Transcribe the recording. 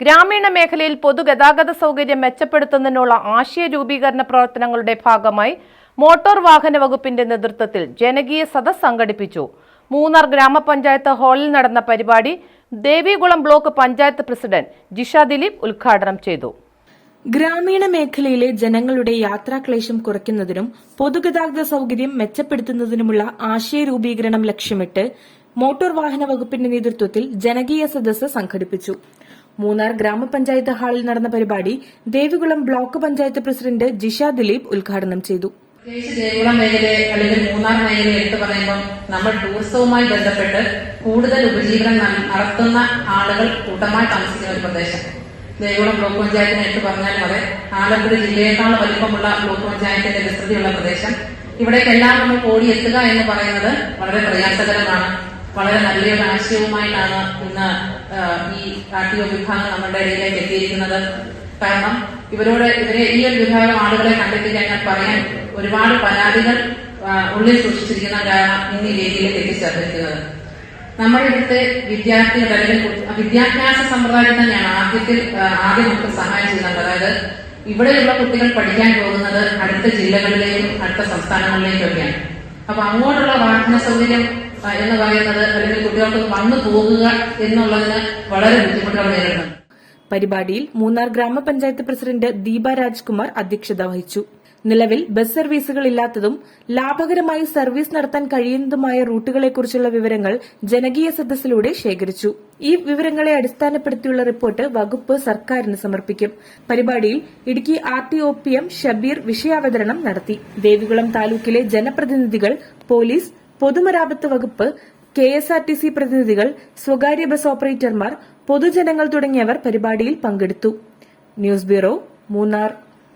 ഗ്രാമീണ മേഖലയിൽ പൊതുഗതാഗത സൗകര്യം മെച്ചപ്പെടുത്തുന്നതിനുള്ള ആശയ രൂപീകരണ പ്രവർത്തനങ്ങളുടെ ഭാഗമായി മോട്ടോർ വാഹന വകുപ്പിന്റെ നേതൃത്വത്തിൽ ജനകീയ സദസ് സംഘടിപ്പിച്ചു. മൂന്നാർ ഗ്രാമപഞ്ചായത്ത് ഹാളിൽ നടന്ന പരിപാടി ദേവികുളം ബ്ലോക്ക് പഞ്ചായത്ത് പ്രസിഡന്റ് ജിഷ ദിലീപ് ഉദ്ഘാടനം ചെയ്തു. ഗ്രാമീണ മേഖലയിലെ ജനങ്ങളുടെ യാത്രാക്ലേശം കുറയ്ക്കുന്നതിനും പൊതുഗതാഗത സൗകര്യം മെച്ചപ്പെടുത്തുന്നതിനുമുള്ള ആശയ രൂപീകരണം ലക്ഷ്യമിട്ട് മോട്ടോർ വാഹന വകുപ്പിന്റെ നേതൃത്വത്തിൽ ജനകീയ സദസ് സംഘടിപ്പിച്ചു. മൂന്നാർ ഗ്രാമപഞ്ചായത്ത് ഹാളിൽ നടന്ന പരിപാടി ദേവികുളം ബ്ലോക്ക് പഞ്ചായത്ത് പ്രസിഡന്റ് ജിഷ ദിലീപ് ഉദ്ഘാടനം ചെയ്തു. പ്രത്യേകിച്ച് ദേവികുളം മേഖല അല്ലെങ്കിൽ മൂന്നാർ മേഖല എടുത്തു പറയുമ്പോൾ നമ്മൾ ടൂറിസവുമായി ബന്ധപ്പെട്ട് കൂടുതൽ ഉപജീവനം നടത്തുന്ന ആളുകൾ കൂട്ടമായി താമസിക്കുന്ന ഒരു പ്രദേശം. ദേവികുളം ബ്ലോക്ക് പഞ്ചായത്തിനെ എടുത്തു പറഞ്ഞാൽ അതെ ആലപ്പുഴ ജില്ലയേക്കാൾ വലിപ്പമുള്ള ബ്ലോക്ക് പഞ്ചായത്തിന്റെ വിസ്തൃതിയുള്ള പ്രദേശം. ഇവിടേക്കെല്ലാം നമ്മൾ ഓടിയെത്തുക എന്ന് പറയുന്നത് വളരെ പ്രയാസകരമാണ്. വളരെ നല്ലൊരു ആശയവുമായിട്ടാണ് ഇന്ന് ഈ ആർ വിഭാഗം നമ്മുടെ ഇടയിലേക്ക് എത്തിയിരിക്കുന്നത്. കാരണം ഇവരോട് ഇവരെ ഈ ഒരു വിഭാഗം ആളുകളെ കണ്ടെത്തി കഴിഞ്ഞാൽ പറയാൻ ഒരുപാട് പരാതികൾ ഉള്ളിൽ സൂക്ഷിച്ചിരിക്കുന്ന കാരണം ഇന്ന് ഈ വേദിയിലേക്ക് എത്തിച്ചേർന്നിരിക്കുന്നത്. നമ്മുടെ ഇവിടുത്തെ വിദ്യാർത്ഥികൾ അല്ലെങ്കിൽ വിദ്യാഭ്യാസ സമ്പ്രദായം തന്നെയാണ് ആദ്യത്തിൽ ആദ്യം നമുക്ക് സഹായം ചെയ്യുന്നത്. അതായത് ഇവിടെയുള്ള കുട്ടികൾ പഠിക്കാൻ പോകുന്നത് അടുത്ത ജില്ലകളിലേക്കും അടുത്ത സംസ്ഥാനങ്ങളിലേക്കും ഒക്കെയാണ്. അപ്പൊ അങ്ങോട്ടുള്ള വാഹന സൗകര്യം എന്ന് പറയുന്നത് അല്ലെങ്കിൽ കുട്ടികൾക്ക് വന്നു പോകുക എന്നുള്ളതിന് വളരെ ബുദ്ധിമുട്ടുകൾ നേരിടുന്നുണ്ട് പരിപാടിയിൽ മൂന്നാർ ഗ്രാമപഞ്ചായത്ത് പ്രസിഡന്റ് ദീപ രാജ്കുമാർ അധ്യക്ഷത വഹിച്ചു. നിലവിൽ ബസ് സർവീസുകൾ ഇല്ലാത്തതും ലാഭകരമായി സർവീസ് നടത്താൻ കഴിയുന്നതുമായ റൂട്ടുകളെക്കുറിച്ചുള്ള വിവരങ്ങൾ ജനകീയ സദസ്സിലൂടെ ശേഖരിച്ചു. ഈ വിവരങ്ങളെ അടിസ്ഥാനപ്പെടുത്തിയുള്ള റിപ്പോർട്ട് വകുപ്പ് സർക്കാരിന് സമർപ്പിക്കും. പരിപാടിയിൽ Idukki R T O P M Shabeer വിഷയാവതരണം നടത്തി. ദേവികുളം താലൂക്കിലെ ജനപ്രതിനിധികൾ പോലീസ് പൊതുമരാമത്ത് വകുപ്പ് K S R T C പ്രതിനിധികൾ സ്വകാര്യ ബസ് ഓപ്പറേറ്റർമാർ പൊതുജനങ്ങൾ തുടങ്ങിയവർ പരിപാടിയിൽ പങ്കെടുത്തു. News bureau Munnar.